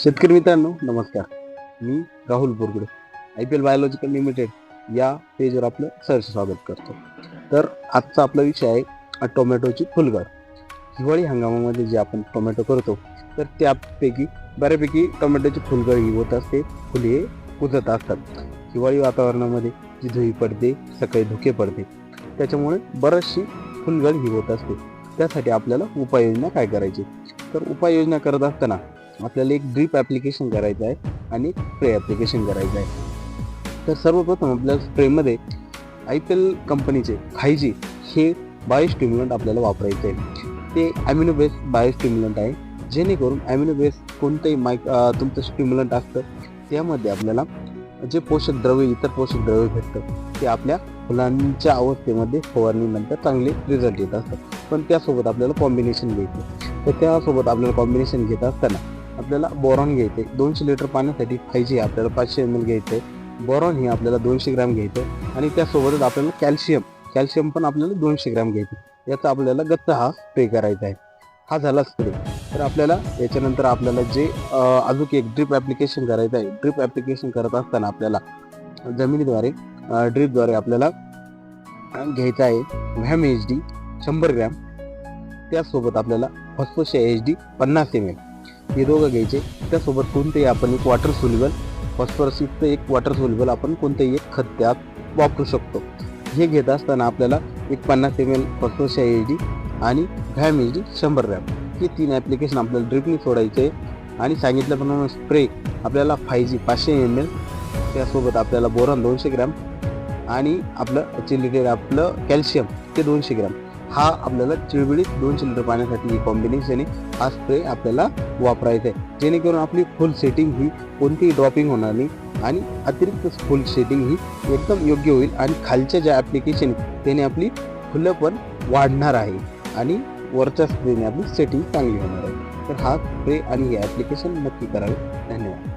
शेतकरी मित्रांनो नमस्कार. मी Rahul Borgude I P L biological limited या पेजवर आपलं सहर्ष स्वागत करतो. तर आजचा आपला विषय आहे टोमॅटोची फुलगड हिवाळी हंगामामध्ये जे आपण टोमॅटो करतो तर त्यापैकी बऱ्यापैकी टोमॅटोची फुलगड ही होत असते. फुले कुजत असतात. हिवाळी वातावरणामध्ये जी धुई पडते सकाळी धुके पडते त्याच्यामुळे बरीचशी फुलगड ही होत असते. त्यासाठी आपल्याला उपाययोजना काय करायची? तर उपाययोजना करत असताना आपल्याला एक ड्रीप ॲप्लिकेशन करायचं आहे आणि स्प्रे ॲप्लिकेशन करायचं आहे. तर सर्वप्रथम आपल्या स्प्रेमध्ये आय पी एल कंपनीचे फाय जी हे बायोस्टिम्युलंट आपल्याला वापरायचं आहे. ते ॲम्युनो बेस्ड बायोस्टिम्युलंट आहे. जेणेकरून ॲम्युनो बेस्ड कोणतंही मायक तुमचं स्टिम्युलंट असतं त्यामध्ये आपल्याला जे पोषक द्रव्य इतर पोषक द्रव्य भेटतं ते आपल्या फुलांच्या अवस्थेमध्ये फवारणीनंतर चांगले रिझल्ट येत असतात. पण त्यासोबत आपल्याला कॉम्बिनेशन घ्यायचं तर त्यासोबत आपल्याला कॉम्बिनेशन घेत असताना आपल्याला बोरॉन घ्यायचे. दोनशे लिटर पाण्यासाठी फायजी आपल्याला पाचशे एम एल घ्यायचं. आहे बोरॉन हे आपल्याला दोनशे ग्रॅम घ्यायचं. आहे आणि त्यासोबतच आपल्याला कॅल्शियम कॅल्शियम पण आपल्याला दोनशे ग्रॅम घ्यायचं. याचा आपल्याला गच्च हा स्प्रे करायचा आहे. हा झाला स्प्रे तर आपल्याला याच्यानंतर आपल्याला जे अजून एक ड्रिप ॲप्लिकेशन करायचं आहे. ड्रिप ॲप्लिकेशन करत असताना आपल्याला जमिनीद्वारे ड्रिपद्वारे आपल्याला घ्यायचं आहे. व्हॅम एच डी शंभर ग्रॅम. त्यासोबत आपल्याला फॉस्फोशिया एच डी पन्नास एम एल हे दोघं घ्यायचे. त्यासोबत कोणतेही आपण एक वॉटर सोल्युबल फॉस्फरसयुक्त एक वॉटर सोल्युबल आपण कोणतेही एक खत त्यात वापरू शकतो. हे घेत असताना आपल्याला एक पन्नास M L phosphorus H D आणि व्हॅम एच डी शंभर ग्रॅम हे तीन ॲप्लिकेशन आपल्याला ड्रिपनी सोडायचे आणि सांगितल्याप्रमाणे स्प्रे आपल्याला फाय जी पाचशे एम एल त्यासोबत आपल्याला बोरॉन दोनशे ग्रॅम आणि आपलं चिलिटेड आपलं कॅल्शियम ते दोनशे ग्रॅम हा आपल्याला चिळबिळीत दोनशे लिटर पाण्यासाठी कॉम्बिनेशन आहे. हा स्प्रे आपल्याला वापरायचा आहे जेणेकरून आपली फुल सेटिंग ही कोणतीही ड्रॉपिंग होणार नाही आणि अतिरिक्त फुल सेटिंग ही एकदम योग्य होईल आणि खालच्या ज्या ॲप्लिकेशन त्याने आपली फुलं पण वाढणार आहे आणि वरच्या स्प्रेने आपली सेटिंग चांगली होणार आहे. तर हा स्प्रे आणि हे ॲप्लिकेशन नक्की करावे. धन्यवाद.